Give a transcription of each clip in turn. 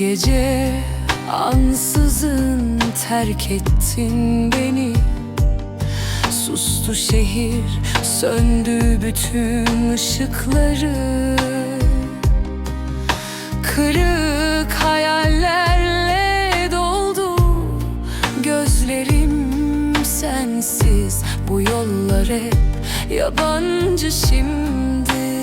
gece ansızın terk ettin beni. Sustu şehir, söndü bütün ışıkları. Kırık hayallerle doldu Gözlerim sensiz. Bu yollar hep yabancı şimdi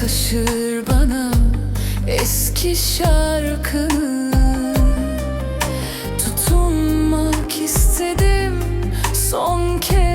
taşır bana eski şarkını. Tutunmak istedim son kez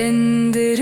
ended